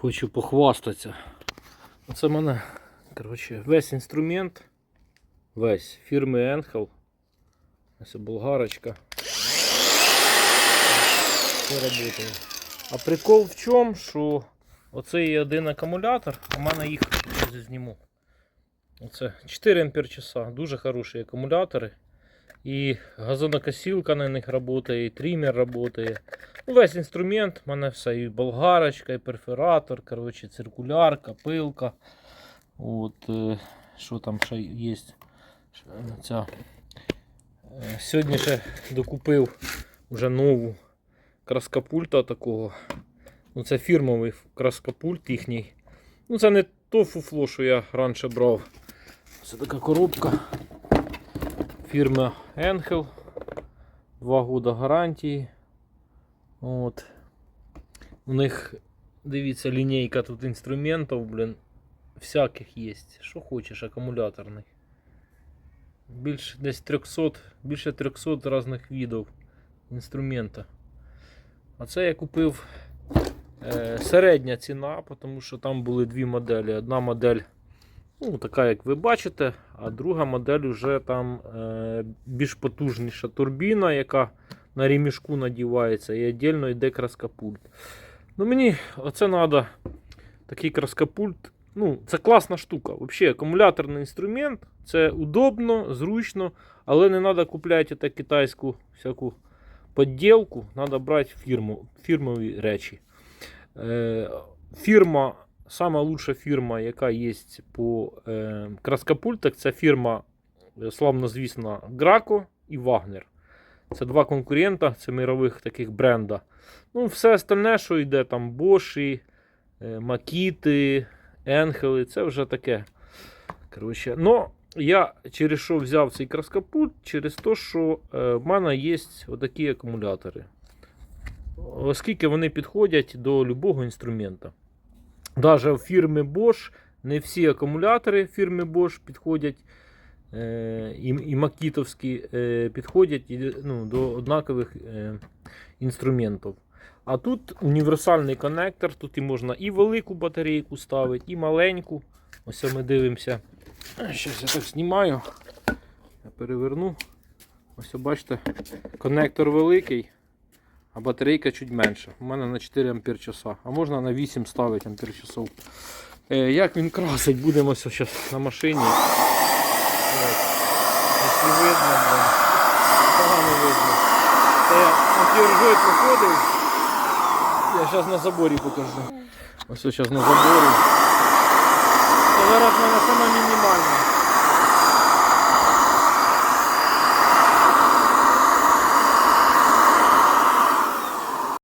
хочу похвастатися. Це в мене коротше, весь інструмент, весь фірми Енхел. Ось болгарочка. Все працює. А прикол в чому, що оцей один акумулятор, у мене їх зніму. Оце 4 ампер часа, дуже хороші акумулятори. І газонокосилка на них працює, і тример працює. Ну, весь інструмент, в мене все, і болгарочка, і перфоратор, коротше, циркулярка, пилка. От, е, що там ще є? Ця. Е, Сьогодні ще докупив вже нову краскопульта такого. Ну, це фірмовий краскопульт їхній. Ну, це не то фуфло, що я раніше брав. Це така коробка фірми Енхел. Два года гарантії. От. У них, дивіться, лінійка тут інструментів, блін, всяких є. Що хочеш, акумуляторний. Більше десь 300, більше 300 різних видів інструмента. А це я купив е, середня ціна, тому що там були дві моделі. Одна модель, ну, така, як ви бачите, а друга модель вже там е, більш потужніша турбіна, яка на ремішку надівається, і віддільно йде краскопульт. Ну, мені оце треба такий краскопульт. Ну, це класна штука. Взагалі, акумуляторний інструмент, це удобно, зручно, але не треба купляти та китайську всяку подділку, треба брати фірму, фірмові речі. Е, фірма, сама лучша фірма, яка є по е, краскопультах, це фірма, е, славнозвісна Graco і Wagner. Це два конкурента, це мирових таких бренда. Ну, все остальне, що йде, там Боші, Макіти, Енхели, це вже таке. Коротше, ну, я через що взяв цей краскопульт? Через те, що е, в мене є отакі акумулятори. Оскільки вони підходять до любого інструмента. Навіть у фірми Bosch не всі акумулятори фірми Bosch підходять. Е, і, і макітовські е, підходять ну, до однакових е, інструментів. А тут універсальний коннектор, тут і можна і велику батарейку ставити, і маленьку. Ось ми дивимося. Зараз я так знімаю. Я переверну. Ось бачите, коннектор великий, а батарейка чуть менша. У мене на 4 ампер часа, а можна на 8 ставити ампер часов. Е, як він красить, будемо зараз на машині. Якщо видно. Погано видно. Я антиржой проходив. Я зараз на заборі покажу. Ось зараз на заборі. Зараз в мене саме мінімальне.